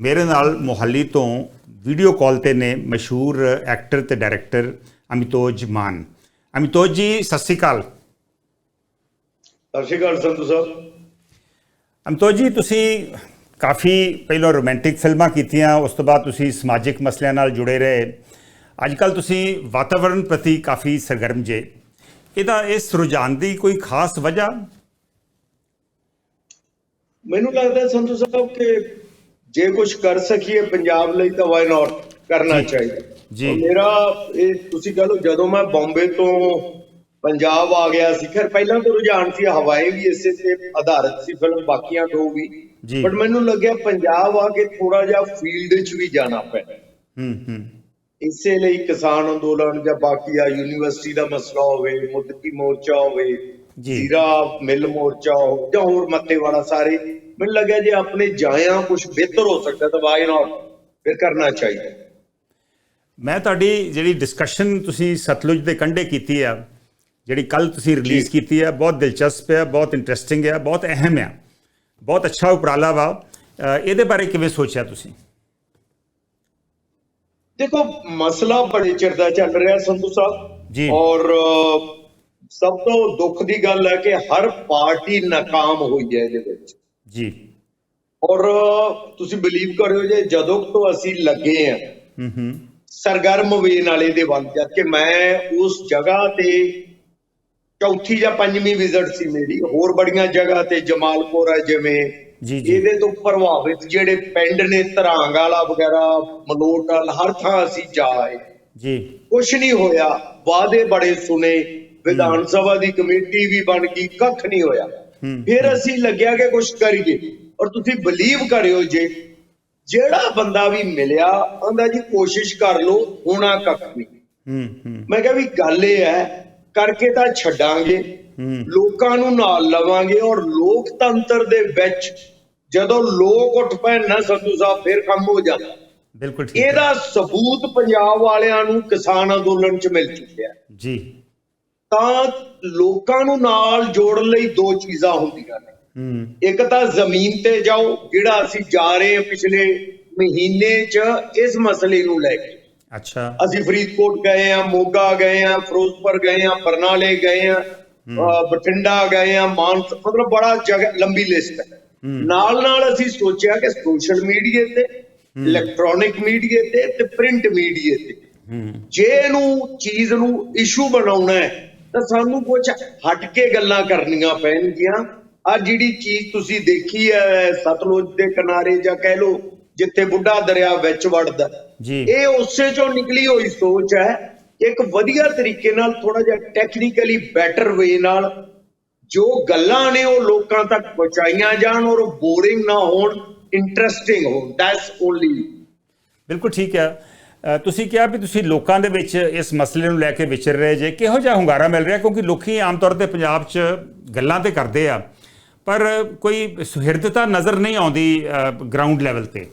ਮੇਰੇ ਨਾਲ ਮੁਹੱਲੀ ਤੋਂ ਵੀਡੀਓ ਕਾਲ ਤੇ ਨੇ ਮਸ਼ਹੂਰ ਐਕਟਰ ਤੇ ਡਾਇਰੈਕਟਰ ਅਮਿਤੋਜ ਮਾਨ। ਅਮਿਤੋਜ ਜੀ ਸਤਿ ਸ਼੍ਰੀ ਅਕਾਲ। ਸਤਿ ਸ਼੍ਰੀ ਅਕਾਲ ਸੰਧੂ ਸਾਹਿਬ। ਅਮਿਤੋਜ ਜੀ ਤੁਸੀਂ ਕਾਫੀ ਪਹਿਲਾਂ ਰੋਮਾਂਟਿਕ ਫਿਲਮਾਂ ਕੀਤੀਆਂ ਉਸ ਤੋਂ ਬਾਅਦ ਤੁਸੀਂ ਸਮਾਜਿਕ ਮਸਲਿਆਂ ਨਾਲ ਜੁੜੇ ਰਹੇ। ਅੱਜ ਕੱਲ ਤੁਸੀਂ ਵਾਤਾਵਰਣ ਪ੍ਰਤੀ ਕਾਫੀ ਸਰਗਰਮ ਜੇ। ਇਹਦਾ ਇਸ ਰੁਝਾਨ ਦੀ ਕੋਈ ਖਾਸ ਵਜ੍ਹਾ? ਮੈਨੂੰ ਲੱਗਦਾ ਸੰਧੂ ਸਾਹਿਬ ਕਿ ਜੇ ਕੁਝ ਕਰ ਸਕੀਏ ਪੰਜਾਬ ਲਈ ਤਾਂ ਵਾਈ ਨਾਟ ਕਰਨਾ। ਚਾਹੀਦਾ ਜੀ। ਮੇਰਾ ਇਹ ਤੁਸੀਂ ਕਹ ਲਓ ਜਦੋਂ ਮੈਂ ਬੰਬੇ ਤੋਂ ਪੰਜਾਬ ਆ ਗਿਆ ਸੀ ਫਿਰ ਪਹਿਲਾਂ ਤੋਂ ਰੁਝਾਨ ਸੀ ਹਵਾਏ ਵੀ ਇਸੇ ਤੇ ਆਧਾਰਿਤ ਸੀ ਫਿਲਮ ਬਾਕੀਆਂ ਤੋਂ ਵੀ। ਬਟ ਮੈਨੂੰ ਲੱਗਿਆ ਪੰਜਾਬ ਆ ਕੇ ਥੋੜਾ ਜਿਹਾ ਫੀਲਡ 'ਚ ਵੀ ਜਾਣਾ ਪੈਣਾ ਹੂੰ ਹੂੰ ਇਸੇ ਲਈ ਕਿਸਾਨ ਅੰਦੋਲਨ ਜਾਂ ਬਾਕੀ ਆ ਯੂਨੀਵਰਸਿਟੀ ਦਾ ਮਸਲਾ ਹੋਵੇ ਮੁੱਦਕੀ ਮੋਰਚਾ ਹੋਵੇ। ਜ਼ੀਰਾ ਮਿਲ ਮੋਰਚਾ ਹੋ ਜਾਂ ਹੋਰ ਮੱਤੇ ਵਾਲਾ ਸਾਰੇ ਮੈਨੂੰ ਲੱਗਿਆ ਜੇ ਆਪਣੇ ਜਾਇਆ ਕੁਝ ਬਿਹਤਰ ਹੋ ਸਕਦਾ ਤਾਂ ਵਾਈ ਨਾਟ ਫਿਰ ਕਰਨਾ ਚਾਹੀਦਾ। ਮੈਂ ਤੁਹਾਡੀ ਜਿਹੜੀ ਡਿਸਕਸ਼ਨ ਤੁਸੀਂ ਸਤਲੁਜ ਦੇ ਕੰਢੇ ਕੀਤੀ ਆ ਜਿਹੜੀ ਕੱਲ ਤੁਸੀਂ ਰਿਲੀਜ਼ ਕੀਤੀ ਆ ਬਹੁਤ ਦਿਲਚਸਪ ਹੈ ਬਹੁਤ ਇੰਟਰਸਟਿੰਗ ਹੈ ਬਹੁਤ ਅਹਿਮ ਹੈ ਬਹੁਤ ਅੱਛਾ ਉਪਰਾਲਾ ਵਾ। ਇਹਦੇ ਬਾਰੇ ਕਿਵੇਂ ਸੋਚਿਆ ਤੁਸੀਂ? ਦੇਖੋ ਮਸਲਾ ਬੜੇ ਚਿਰ ਦਾ ਚੱਲ ਰਿਹਾ ਸੰਧੂ ਸਾਹਿਬ। ਜੀ। ਔਰ ਸਭ ਤੋਂ ਦੁੱਖ ਦੀ ਗੱਲ ਹੈ ਕਿ ਹਰ ਪਾਰਟੀ ਨਾਕਾਮ ਹੋਈ ਹੈ ਇਹਦੇ ਵਿੱਚ। ਜੀ। ਔਰ ਤੁਸੀਂ ਬਲੀਵ ਕਰਿਓ ਜੇ ਜਦੋਂ ਤੋਂ ਅਸੀਂ ਲੱਗੇ ਆ ਹੂੰ ਹੂੰ। ਸਰਗਰਮ ਵੇਨ ਵਾਲੇ ਦੇ ਵੱਲ ਜਦ ਕਿ ਮੈਂ ਉਸ ਜਗ੍ਹਾ ਤੇ ਚੌਥੀ ਜਾਂ ਪੰਜਵੀਂ ਵਿਜ਼ਿਟ ਸੀ ਮੇਰੀ ਹੋਰ ਬੜੀਆਂ ਜਗ੍ਹਾ ਤੇ ਜਮਾਲਪੁਰ ਹੈ ਜਿਵੇਂ ਜੀ, ਜੀ। ਇਹਦੇ ਤੋਂ ਪ੍ਰਭਾਵਿਤ ਜਿਹੜੇ ਪਿੰਡ ਨੇ ਧਰਾਂਗ ਵਾਲਾ ਵਗੈਰਾ ਮਲੋਟ ਵਾਲਾ ਹਰ ਥਾਂ ਅਸੀਂ ਜਾ ਆਏ। ਜੀ। ਕੁਛ ਨਹੀਂ ਹੋਇਆ ਵਾਅਦੇ ਬੜੇ ਸੁਨੇ ਵਿਧਾਨ ਸਭਾ ਦੀ ਕਮੇਟੀ ਵੀ ਬਣ ਗਈ ਕੱਖ ਨਹੀਂ ਹੋਇਆ। ਫਿਰ ਅਸੀਂ ਲੱਗਿਆ ਕਿ ਕੁਛ ਕਰੀਏ। ਔਰ ਤੁਸੀਂ ਬਲੀਵ ਕਰਿਓ ਜੇ। ਜਿਹੜਾ ਬੰਦਾ ਵੀ ਮਿਲਿਆ ਆਂਦਾ ਜੀ ਕੋਸ਼ਿਸ਼ ਕਰ ਲਓ ਹੋਣਾ ਕੱਖ ਨਹੀਂ ਮੈਂ ਕਿਹਾ ਵੀ ਗੱਲ ਇਹ ਹੈ ਕਰਕੇ ਤਾਂ ਛੱਡਾਂਗੇ। ਲੋਕਾਂ ਨੂੰ ਨਾਲ ਲਵਾਂਗੇ ਔਰ ਲੋਕਤੰਤਰ ਦੇ ਵਿੱਚ ਜਦੋਂ ਲੋਕ ਉੱਠ ਪੈਣ ਨਾ ਸੰਧੂ ਸਾਹਿਬ ਫਿਰ ਕੰਮ ਹੋ ਜਾਂਦਾ। ਬਿਲਕੁਲ ਠੀਕ। ਇਹਦਾ ਸਬੂਤ ਪੰਜਾਬ ਵਾਲਿਆਂ ਨੂੰ ਕਿਸਾਨ ਅੰਦੋਲਨ 'ਚ ਮਿਲ ਚੁੱਕਿਆ। ਜੀ। ਤਾਂ ਲੋਕਾਂ ਨੂੰ ਨਾਲ ਜੋੜਨ ਲਈ ਦੋ ਚੀਜ਼ਾਂ ਹੁੰਦੀਆਂ ਨੇ। ਇੱਕ ਤਾਂ ਜ਼ਮੀਨ ਤੇ ਜਾਓ ਜਿਹੜਾ ਅਸੀਂ ਜਾ ਰਹੇ ਹਾਂ ਪਿਛਲੇ ਮਹੀਨੇ 'ਚ ਇਸ ਮਸਲੇ ਨੂੰ ਲੈ ਕੇ। ਅੱਛਾ। ਅਸੀਂ ਫਰੀਦਕੋਟ ਗਏ ਆ ਮੋਗਾ ਗਏ ਆ ਫਿਰੋਜ਼ਪੁਰ ਗਏ ਆ ਬਰਨਾਲੇ ਗਏ ਆ ਬਠਿੰਡਾ ਗਏ ਆ ਮਾਨਸ ਮਤਲਬ ਬੜਾ ਜਗ੍ਹਾ ਲੰਬੀ ਲਿਸਟ ਹੈ। ਨਾਲ ਨਾਲ ਅਸੀਂ ਸੋਚਿਆ ਕਿ ਸੋਸ਼ਲ ਮੀਡੀਆ ਤੇ ਇਲੈਕਟ੍ਰੋਨਿਕ ਮੀਡੀਆ ਤੇ ਤੇ ਪ੍ਰਿੰਟ ਮੀਡੀਆ ਤੇ। ਜੇ ਇਹਨੂੰ ਚੀਜ਼ ਨੂੰ ਇਸ਼ੂ ਬਣਾਉਣਾ ਹੈ ਤਾਂ ਸਾਨੂੰ ਕੁਝ ਹਟ ਕੇ ਗੱਲਾਂ ਕਰਨੀਆਂ ਪੈਣਗੀਆਂ। ਆ ਜਿਹੜੀ ਚੀਜ਼ ਤੁਸੀਂ ਦੇਖੀ ਹੈ ਸਤਲੁਜ ਦੇ ਕਿਨਾਰੇ ਜਾਂ ਕਹਿ ਲਓ ਜਿੱਥੇ ਬੁੱਢਾ ਦਰਿਆ ਵਿੱਚ ਵੜਦਾ ਜੀ। ਇਹ ਉਸੇ ਚੋਂ ਨਿਕਲੀ ਹੋਈ ਸੋਚ ਹੈ ਇੱਕ ਵਧੀਆ ਤਰੀਕੇ ਨਾਲ ਥੋੜਾ ਜਿਹਾ ਟੈਕਨੀਕਲੀ ਬੈਟਰ ਵੇ ਨਾਲ ਜੋ ਗੱਲਾਂ ਨੇ ਉਹ ਲੋਕਾਂ ਤੱਕ ਪਹੁੰਚਾਈਆਂ ਜਾਣ ਔਰ ਬੋਰਿੰਗ ਨਾ ਹੋਣ ਇੰਟਰਸਟਿੰਗ ਹੋਣ। ਦੈਟਸ ਓਨਲੀ ਬਿਲਕੁਲ ਠੀਕ ਹੈ ਤੁਸੀਂ ਕਿਹਾ ਵੀ ਤੁਸੀਂ ਲੋਕਾਂ ਦੇ ਵਿੱਚ ਇਸ ਮਸਲੇ ਨੂੰ ਲੈ ਕੇ ਵਿਚਰ ਰਹੇ ਜੇ ਕਿਹੋ ਜਿਹਾ ਹੁੰਗਾਰਾ ਮਿਲ ਰਿਹਾ? ਕਿਉਂਕਿ ਲੋਕੀ ਆਮ ਤੌਰ ਤੇ ਪੰਜਾਬ 'ਚ ਗੱਲਾਂ ਤੇ ਕਰਦੇ ਆ। ਪਰ ਕੋਈ ਸੁਹਿਰਦਤਾ ਨਜ਼ਰ ਨਹੀਂ ਆਉਂਦੀ ਗਰਾਊਂਡ ਲੈਵਲ ਤੇ।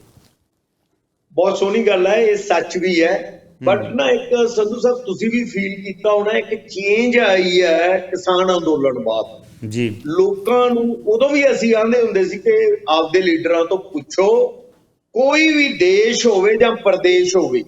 ਬਹੁਤ ਸੋਹਣੀ ਗੱਲ ਹੈ ਇਹ ਸੱਚ ਵੀ ਹੈ। ਬਟ ਨਾ ਇੱਕ ਸੰਧੂ ਸਾਹਿਬ ਤੁਸੀਂ ਵੀ ਫੀਲ ਕੀਤਾ ਹੋਣਾ ਇੱਕ ਚੇਂਜ ਆਈ ਹੈ ਕਿਸਾਨ ਅੰਦੋਲਨ ਬਾਅਦ। ਜੀ। ਲੋਕਾਂ ਨੂੰ ਉਦੋਂ ਵੀ ਅਸੀਂ ਆਂਦੇ ਹੁੰਦੇ ਸੀ ਕਿ ਆਪਦੇ ਲੀਡਰਾਂ ਤੋਂ ਪੁੱਛੋ ਕੋਈ ਵੀ ਦੇਸ਼ ਹੋਵੇ ਜਾਂ ਪ੍ਰਦੇਸ਼ ਹੋਵੇ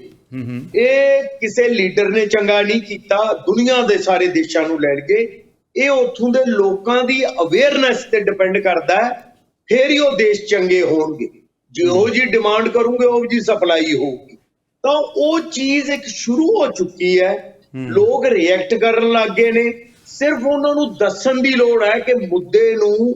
ਇਹ ਕਿਸੇ ਲੀਡਰ ਨੇ ਚੰਗਾ ਨਹੀਂ ਕੀਤਾ ਦੁਨੀਆ ਦੇ ਸਾਰੇ ਦੇਸ਼ਾਂ ਨੂੰ ਲੈਣ ਕੇ। ਇਹ ਉੱਥੋਂ ਦੇ ਲੋਕਾਂ ਦੀ ਅਵੇਅਰਨੈਸ ਤੇ ਡਿਪੈਂਡ ਕਰਦਾ ਹੈ। ਫੇਰ ਹੀ ਉਹ ਦੇਸ਼ ਚੰਗੇ ਹੋਣਗੇ। ਜਿਹੋ ਜੀ ਡਿਮਾਂਡ ਕਰੂਗੇ ਉਹ ਜੀ ਸਪਲਾਈ ਹੋਊਗੀ। ਤਾਂ ਉਹ ਚੀਜ਼ ਇੱਕ ਸ਼ੁਰੂ ਹੋ ਚੁੱਕੀ ਹੈ। ਲੋਕ ਰਿਐਕਟ ਕਰਨ ਲੱਗ ਨੇ। ਸਿਰਫ ਉਹਨਾਂ ਨੂੰ ਦੱਸਣ ਦੀ ਲੋੜ ਹੈ ਕਿ ਮੁੱਦੇ ਨੂੰ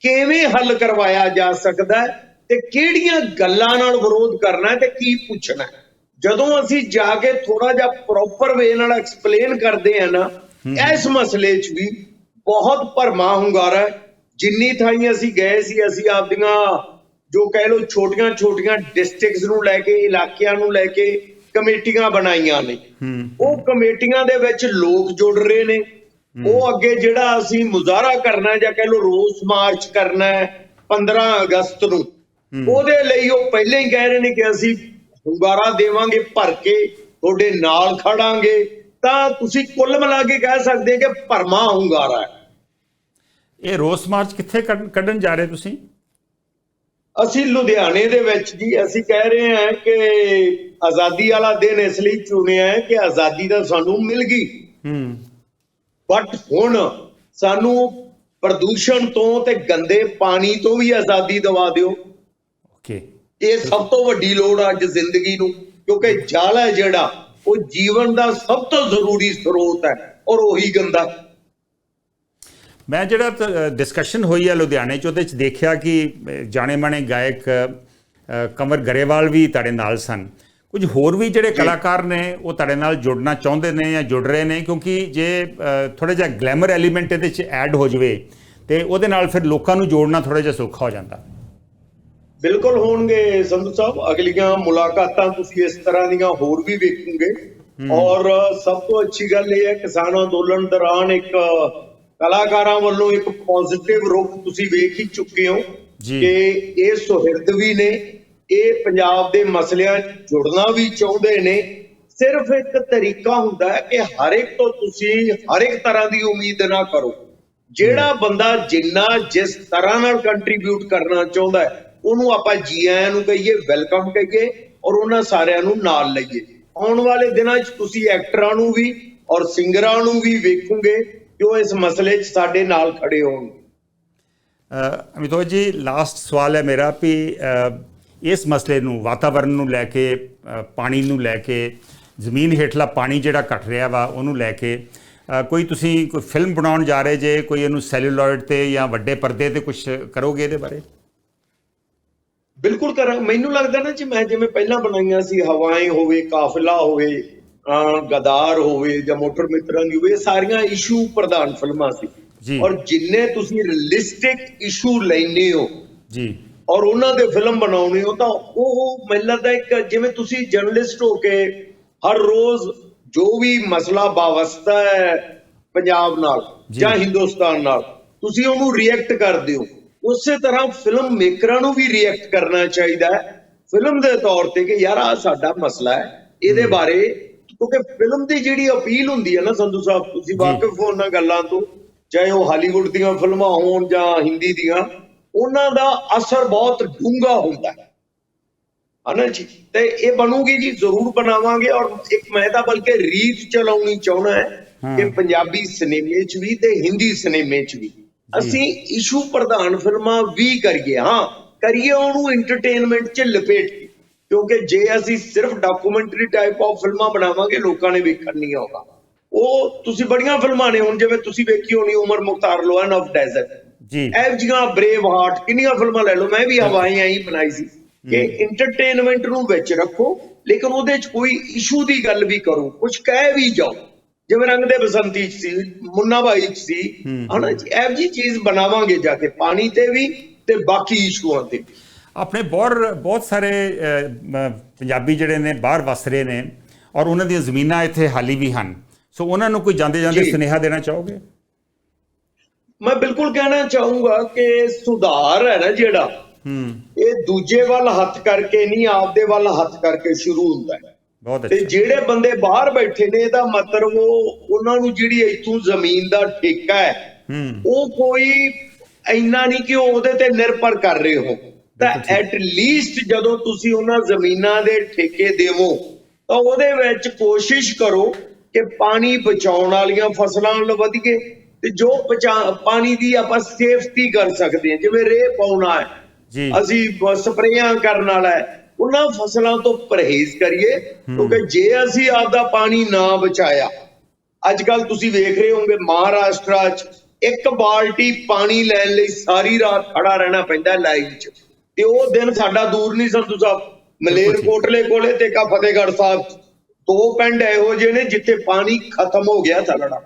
ਕਿਵੇਂ ਹੱਲ ਕਰਵਾਇਆ ਜਾ ਸਕਦਾ ਹੈ ਤੇ ਕਿਹੜੀਆਂ ਗੱਲਾਂ ਨਾਲ ਵਿਰੋਧ ਕਰਨਾ ਹੈ ਤੇ ਕੀ ਪੁੱਛਣਾ ਹੈ। ਜਦੋਂ ਅਸੀਂ ਜਾ ਕੇ ਥੋੜਾ ਜਿਹਾ ਪ੍ਰੋਪਰ ਵੇ ਨਾਲ ਐਕਸਪਲੇਨ ਕਰਦੇ ਆ ਨਾ ਇਸ ਮਸਲੇ 'ਚ ਵੀ ਬਹੁਤ ਭਰਮਾ ਹੁੰਗਾਰਾ ਜਿੰਨੀ ਥਾਈਂ ਅਸੀਂ ਗਏ ਸੀ ਅਸੀਂ ਆਪਦੀਆਂ ਜੋ ਕਹਿ ਲਓ ਛੋਟੀਆਂ ਛੋਟੀਆਂ ਡਿਸਟ੍ਰਿਕਟਸ ਨੂੰ ਲੈ ਕੇ ਇਲਾਕਿਆਂ ਨੂੰ ਲੈ ਕੇ ਕਮੇਟੀਆਂ ਬਣਾਈਆਂ ਨੇ। ਉਹ ਕਮੇਟੀਆਂ ਦੇ ਵਿੱਚ ਲੋਕ ਜੁੜ ਰਹੇ ਨੇ। ਉਹ ਅੱਗੇ ਜਿਹੜਾ ਅਸੀਂ ਮੁਜ਼ਾਹਰਾ ਕਰਨਾ ਜਾਂ ਕਹਿ ਲਓ ਰੋਸ ਮਾਰਚ ਕਰਨਾ ਹੈ 15 ਅਗਸਤ ਨੂੰ ਉਹਦੇ ਲਈ ਉਹ ਪਹਿਲਾਂ ਹੀ ਕਹਿ ਰਹੇ ਨੇ ਕਿ ਅਸੀਂ ਹੁੰਗਾਰਾ ਦੇਵਾਂਗੇ ਭਰ ਕੇ ਤੁਹਾਡੇ ਨਾਲ ਖੜਾਂਗੇ। ਤਾਂ ਤੁਸੀਂ ਕੁੱਲ ਮਿਲਾ ਕੇ ਕਹਿ ਸਕਦੇ ਕਿ ਭਰਮਾ ਹੁੰਗਾਰਾ ਹੈ। ਇਹ ਰੋਸ ਮਾਰਚ ਕਿੱਥੇ ਕੱਢ- ਕੱਢਣ ਜਾ ਰਹੇ ਤੁਸੀਂ? ਅਸੀਂ ਲੁਧਿਆਣੇ ਦੇ ਵਿੱਚ ਜੀ ਅਸੀਂ ਕਹਿ ਰਹੇ ਹਾਂ ਕਿ ਆਜ਼ਾਦੀ ਵਾਲਾ ਦਿਨ ਇਸ ਲਈ ਚੁਣਿਆ ਹੈ ਕਿ ਆਜ਼ਾਦੀ ਤਾਂ ਸਾਨੂੰ ਮਿਲ ਗਈ। ਹੂੰ। ਬਟ ਹੁਣ ਸਾਨੂੰ ਪ੍ਰਦੂਸ਼ਣ ਤੋਂ ਤੇ ਗੰਦੇ ਪਾਣੀ ਤੋਂ ਵੀ ਆਜ਼ਾਦੀ ਦਿਵਾ ਦਿਓ। ਓਕੇ ਇਹ ਸਭ ਤੋਂ ਵੱਡੀ ਲੋੜ ਆ ਅੱਜ ਜ਼ਿੰਦਗੀ ਨੂੰ ਕਿਉਂਕਿ ਜਲ ਹੈ ਜਿਹੜਾ ਉਹ ਜੀਵਨ ਦਾ ਸਭ ਤੋਂ ਜ਼ਰੂਰੀ ਸਰੋਤ ਹੈ ਔਰ ਉਹੀ ਗੰਦਾ। ਮੈਂ ਜਿਹੜਾ ਡਿਸਕਸ਼ਨ ਹੋਈ ਹੈ ਲੁਧਿਆਣੇ ਚ ਉਹਦੇ ਚ ਦੇਖਿਆ ਕਿ ਜਾਣੇ ਮਾਣੇ ਗਾਇਕ ਅ, ਕੰਵਰ ਗਰੇਵਾਲ ਵੀ ਤੁਹਾਡੇ ਨਾਲ ਸਨ। ਕੁਝ ਹੋਰ ਵੀ ਜਿਹੜੇ ਕਲਾਕਾਰ ਨੇ ਉਹ ਤੁਹਾਡੇ ਨਾਲ ਜੁੜਨਾ ਚਾਹੁੰਦੇ ਨੇ ਜਾਂ ਜੁੜ ਰਹੇ ਨੇ ਕਿਉਂਕਿ ਜੇ ਥੋੜਾ ਜਿਹਾ ਗਲੈਮਰ ਐਲੀਮੈਂਟ ਇਹਦੇ ਚ ਐਡ ਹੋ ਜਵੇ ਤੇ ਉਹਦੇ ਨਾਲ ਫਿਰ ਲੋਕਾਂ ਨੂੰ ਜੋੜਨਾ ਥੋੜਾ ਜਿਹਾ ਸੌਖਾ ਹੋ ਜਾਂਦਾ। ਬਿਲਕੁਲ ਹੋਣਗੇ ਸੰਧੂ ਸਾਹਿਬ। ਅਗਲੀਆਂ ਮੁਲਾਕਾਤਾਂ ਤੁਸੀਂ ਇਸ ਤਰ੍ਹਾਂ ਦੀਆਂ ਹੋਰ ਵੀ ਵੇਖੋਗੇ। ਔਰ ਸਭ ਤੋਂ ਅੱਛੀ ਗੱਲ ਇਹ ਹੈ ਕਿਸਾਨ ਅੰਦੋਲਨ ਦੌਰਾਨ ਇੱਕ ਕਲਾਕਾਰਾਂ ਵੱਲੋਂ ਇੱਕ ਪੋਜ਼ਿਟਿਵ ਰੁਖ ਤੁਸੀਂ ਵੇਖ ਹੀ ਚੁੱਕੇ ਹੋ। ਕਿ ਇਹ ਸੁਹਿਰਦ ਵੀ ਨੇ ਇਹ ਪੰਜਾਬ ਦੇ ਮਸਲਿਆਂ ਜੁੜਨਾ ਵੀ ਚਾਹੁੰਦੇ ਨੇ। ਸਿਰਫ ਇੱਕ ਤਰੀਕਾ ਹੁੰਦਾ ਹੈ ਕਿ ਹਰ ਇੱਕ ਤੋਂ ਤੁਸੀਂ ਹਰ ਇੱਕ ਤਰ੍ਹਾਂ ਦੀ ਉਮੀਦ ਨਾ ਕਰੋ। ਜਿਹੜਾ ਬੰਦਾ ਜਿੰਨਾ ਜਿਸ ਤਰ੍ਹਾਂ ਨਾਲ ਕੰਟਰੀਬਿਊਟ ਕਰਨਾ ਚਾਹੁੰਦਾ ਹੈ ਉਹਨੂੰ ਆਪਾਂ ਜੀ ਆਇਆਂ ਨੂੰ ਕਹੀਏ, ਵੈਲਕਮ ਕਹੀਏ ਔਰ ਉਹਨਾਂ ਸਾਰਿਆਂ ਨੂੰ ਨਾਲ ਲਈਏ। ਆਉਣ ਵਾਲੇ ਦਿਨਾਂ 'ਚ ਤੁਸੀਂ ਐਕਟਰਾਂ ਨੂੰ ਵੀ ਔਰ ਸਿੰਗਰਾਂ ਨੂੰ ਵੀ ਵੇਖੋਗੇ ਕਿ ਉਹ ਇਸ ਮਸਲੇ 'ਚ ਸਾਡੇ ਨਾਲ ਖੜੇ ਹੋਣਗੇ ਅਮਿਤੋਜ ਜੀ ਲਾਸਟ ਸਵਾਲ ਹੈ ਮੇਰਾ ਵੀ ਇਸ ਮਸਲੇ ਨੂੰ ਵਾਤਾਵਰਣ ਨੂੰ ਲੈ ਕੇ ਪਾਣੀ ਨੂੰ ਲੈ ਕੇ, ਜ਼ਮੀਨ ਹੇਠਲਾ ਪਾਣੀ ਜਿਹੜਾ ਘਟ ਰਿਹਾ ਵਾ, ਉਹਨੂੰ ਲੈ ਕੇ ਕੋਈ ਤੁਸੀਂ ਕੋਈ ਫਿਲਮ ਬਣਾਉਣ ਜਾ ਰਹੇ ਜੇ, ਕੋਈ ਇਹਨੂੰ ਸੈਲੂਲੋਇਡ ਤੇ ਜਾਂ ਵੱਡੇ ਪਰਦੇ ਤੇ ਕੁਝ ਕਰੋਗੇ ਇਹਦੇ ਬਾਰੇ? ਬਿਲਕੁਲ ਕਰਾਂ ਮੈਨੂੰ ਲੱਗਦਾ ਨਾ ਜੀ ਮੈਂ ਜਿਵੇਂ ਪਹਿਲਾਂ ਬਣਾਈਆਂ ਸੀ ਹਵਾएं ਹੋਵੇ ਕਾਫਿਲਾ ਹੋਵੇ ਗਦਾਰ ਹੋਵੇ ਜਾਂ ਮੋਟਰ ਮਿੱਤਰਾਂ ਦੀ ਹੋਵੇ ਸਾਰੀਆਂ ਇਸ਼ੂ ਪ੍ਰਧਾਨ ਫਿਲਮਾਂ ਸੀ। ਔਰ ਜਿੰਨੇ ਤੁਸੀਂ ਰਿਅਲਿਸਟਿਕ ਇਸ਼ੂ ਲੈਨੇ ਹੋ ਜੀ ਔਰ ਉਹਨਾਂ ਦੇ ਫਿਲਮ ਬਣਾਉਣੇ ਹੋ ਤਾਂ ਉਹ ਮੈਨੂੰ ਲੱਗਦਾ ਇੱਕ ਜਿਵੇਂ ਤੁਸੀਂ ਜਰਨਲਿਸਟ ਹੋ ਕੇ ਹਰ ਰੋਜ਼ ਜੋ ਵੀ ਮਸਲਾ ਵਾਵਸਤਾ ਹੈ ਪੰਜਾਬ ਨਾਲ। ਜਾਂ ਹਿੰਦੁਸਤਾਨ ਨਾਲ ਤੁਸੀਂ ਉਹਨੂੰ ਰਿਐਕਟ ਕਰਦੇ ਹੋ ਉਸੇ ਤਰ੍ਹਾਂ ਫਿਲਮ ਮੇਕਰਾਂ ਨੂੰ ਵੀ ਰਿਐਕਟ ਕਰਨਾ ਚਾਹੀਦਾ ਹੈ। ਫਿਲਮ ਦੇ ਤੌਰ ਤੇ ਕਿ ਯਾਰ ਆ ਸਾਡਾ ਮਸਲਾ ਹੈ ਇਹਦੇ ਬਾਰੇ ਕਿਉਂਕਿ ਫਿਲਮ ਦੀ ਜਿਹੜੀ ਅਪੀਲ ਹੁੰਦੀ ਹੈ ਨਾ ਸੰਧੂ ਸਾਹਿਬ ਤੁਸੀਂ ਵਾਕਿਫ ਹੋ ਉਹਨਾਂ ਗੱਲਾਂ ਤੋਂ ਚਾਹੇ ਉਹ ਹਾਲੀਵੁੱਡ ਦੀਆਂ ਫਿਲਮਾਂ ਹੋਣ ਜਾਂ ਹਿੰਦੀ ਦੀਆਂ ਉਹਨਾਂ ਦਾ ਅਸਰ ਬਹੁਤ ਡੂੰਘਾ ਹੁੰਦਾ ਹੈ। ਹਨਾ ਜੀ ਤੇ ਇਹ ਬਣੂਗੀ ਜੀ ਜ਼ਰੂਰ ਬਣਾਵਾਂਗੇ ਔਰ ਇੱਕ ਮੈਂ ਤਾਂ ਬਲਕਿ ਰੀਤ ਚਲਾਉਣੀ ਚਾਹਣਾ ਹੈ ਹਾਂ। ਕਿ ਪੰਜਾਬੀ ਸਿਨੇਮੇ 'ਚ ਵੀ ਤੇ ਹਿੰਦੀ ਸਿਨੇਮੇ 'ਚ ਵੀ। ਅਸੀਂ ਇਸ਼ੂ ਪ੍ਰਧਾਨ ਫਿਲਮਾਂ ਵੀ ਕਰੀਏ ਹਾਂ। ਕਰੀਏ ਉਹਨੂੰ ਐਂਟਰਟੇਨਮੈਂਟ 'ਚ ਲਪੇਟ ਕੇ। ਕਿਉਂਕਿ ਜੇ ਅਸੀਂ ਸਿਰਫ ਡਾਕੂਮੈਂਟਰੀ ਟਾਈਪ ਆਫ ਫਿਲਮਾਂ ਬਣਾਵਾਂਗੇ ਲੋਕਾਂ ਨੇ ਵੇਖਣ ਨਹੀਂ ਆਉਗਾ ਉਹ ਤੁਸੀਂ ਬੜੀਆਂ ਫਿਲਮਾਂ ਨੇ ਹੁਣ ਜਿਵੇਂ ਤੁਸੀਂ ਵੇਖੀ ਹੋਣੀ ਉਮਰ ਮੁਖਤਾਰ ਲੋਨ ਆਫ ਡੈਜ਼ਰਟ ਜੀ। ਇਹ ਜੀਆਂ ਬ੍ਰੇਵ ਹਾਰਟ ਕਿੰਨੀਆਂ ਫਿਲਮਾਂ ਲੈ ਲਓ ਮੈਂ ਵੀ ਹਵਾਈਆਂ ਹੀ ਬਣਾਈ ਸੀ। ਕਿ ਐਂਟਰਟੇਨਮੈਂਟ ਨੂੰ ਵਿੱਚ ਰੱਖੋ ਲੇਕਿਨ ਉਹਦੇ 'ਚ ਕੋਈ ਇਸ਼ੂ ਦੀ ਗੱਲ ਵੀ ਕਰੋ ਕੁਝ ਕਹਿ ਵੀ ਜਾਓ। ਜਿਵੇਂ ਰੰਗ ਦੇ ਬਸੰਤੀ 'ਚ ਸੀ ਮੁੰਨਾ ਭਾਈ 'ਚ ਸੀ ਹਨਾ ਜੀ ਇਹ ਜੀ ਚੀਜ਼ ਬਣਾਵਾਂਗੇ ਜਾ ਕੇ ਪਾਣੀ ਤੇ ਵੀ ਤੇ ਬਾਕੀ ਇਸ਼ੂਆਂ ਤੇ ਵੀ। ਆਪਣੇ ਬਹੁਤ ਬਹੁਤ ਸਾਰੇ ਪੰਜਾਬੀ ਜਿਹੜੇ ਨੇ ਬਾਹਰ ਵਸ ਰਹੇ ਨੇ ਔਰ ਉਹਨਾਂ ਦੀਆਂ ਜ਼ਮੀਨਾਂ ਇੱਥੇ ਹਾਲੀ ਵੀ ਹਨ। ਸੋ ਉਹਨਾਂ ਨੂੰ ਕੋਈ ਜਾਂਦੇ ਜਾਂਦੇ। ਸੁਨੇਹਾ ਦੇਣਾ ਚਾਹੋਗੇ? ਮੈਂ ਬਿਲਕੁਲ ਕਹਿਣਾ ਚਾਹੂੰਗਾ ਕਿ ਸੁਧਾਰ ਹੈ ਨਾ ਜਿਹੜਾ ਹੂੰ। ਇਹ ਦੂਜੇ ਵੱਲ ਹੱਥ ਕਰਕੇ ਨਹੀਂ ਆਪਦੇ ਵੱਲ ਹੱਥ ਕਰਕੇ ਸ਼ੁਰੂ ਹੁੰਦਾ ਹੈ। ਬਹੁਤ ਤੇ ਅੱਛਾ। ਜਿਹੜੇ ਬੰਦੇ ਬਾਹਰ ਬੈਠੇ ਨੇ ਇਹਦਾ ਮਤਲਬ ਉਹ ਉਹਨਾਂ ਨੂੰ ਜਿਹੜੀ ਇੱਥੋਂ ਜ਼ਮੀਨ ਦਾ ਠੇਕਾ ਹੈ ਉਹ ਕੋਈ ਇੰਨਾ ਨਹੀਂ ਕਿ ਉਹ ਉਹਦੇ ਤੇ ਨਿਰਭਰ ਕਰ ਰਹੇ ਹੋ ਤਾਂ। ਐਟ ਲੀਸਟ ਜਦੋਂ ਤੁਸੀਂ ਉਹਨਾਂ ਜ਼ਮੀਨਾਂ ਦੇ ਠੇਕੇ ਦੇਵੋ ਤਾਂ ਉਹਦੇ ਵਿੱਚ ਕੋਸ਼ਿਸ਼ ਕਰੋ ਕਿ ਪਾਣੀ ਬਚਾਉਣ ਵਾਲੀਆਂ ਫਸਲਾਂ ਨੂੰ ਵਧੀਏ ਤੇ ਜੋ ਪਾਣੀ ਦੀ ਆਪਾਂ ਸੇਫਟੀ ਕਰ ਸਕਦੇ ਹਾਂ। ਜਿਵੇਂ ਰੇਹ ਪਾਉਣਾ ਹੈ ਜੀ। ਅਸੀਂ ਸਪਰੇਆਂ ਕਰਨ ਵਾਲਾ ਹੈ ਉਹਨਾਂ ਫਸਲਾਂ ਤੋਂ ਪਰਹੇਜ਼ ਕਰੀਏ ਕਿਉਂਕਿ ਜੇ ਅਸੀਂ ਆਪਦਾ ਪਾਣੀ ਨਾ ਬਚਾਇਆ ਅੱਜ ਕੱਲ ਤੁਸੀਂ ਵੇਖ ਰਹੇ ਹੋਵੋਗੇ ਮਹਾਰਾਸ਼ਟਰ 'ਚ ਇੱਕ ਬਾਲਟੀ ਪਾਣੀ ਲੈਣ ਲਈ ਸਾਰੀ ਰਾਤ ਖੜਾ ਰਹਿਣਾ ਪੈਂਦਾ ਲਾਈਨ 'ਚ। ਤੇ ਉਹ ਦਿਨ ਸਾਡਾ ਦੂਰ ਨਹੀਂ ਸੰਧੂ ਸਾਹਿਬ। ਮਲੇਰਕੋਟਲੇ ਕੋਲੇ ਤੇ ਕਾ ਫਤਿਹਗੜ੍ਹ ਸਾਹਿਬ ਦੋ ਪਿੰਡ ਇਹੋ ਜਿਹੇ ਨੇ ਜਿੱਥੇ ਪਾਣੀ ਖਤਮ ਹੋ ਗਿਆ ਚੱਲਣਾ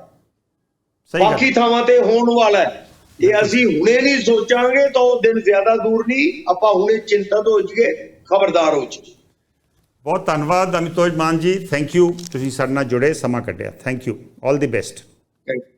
ਸਹੀ ਬਾਕੀ ਥਾਵਾਂ ਤੇ ਹੋਣ ਵਾਲਾ ਹੈ। ਇਹ ਅਸੀਂ ਹੁਣੇ ਨਹੀਂ ਸੋਚਾਂਗੇ ਤਾਂ ਉਹ ਦਿਨ ਜ਼ਿਆਦਾ ਦੂਰ ਨਹੀਂ। ਆਪਾਂ ਹੁਣੇ ਚਿੰਤਤ ਹੋ ਜਾਈਏ। ਖਬਰਦਾਰ ਹੋ ਜਾਈਏ ਬਹੁਤ ਧੰਨਵਾਦ ਅਮਿਤੋਜ ਮਾਨ ਜੀ। ਥੈਂਕ ਯੂ ਤੁਸੀਂ ਸਾਡੇ ਨਾਲ ਜੁੜੇ ਸਮਾਂ ਕੱਢਿਆ। Thank you 올 the best you.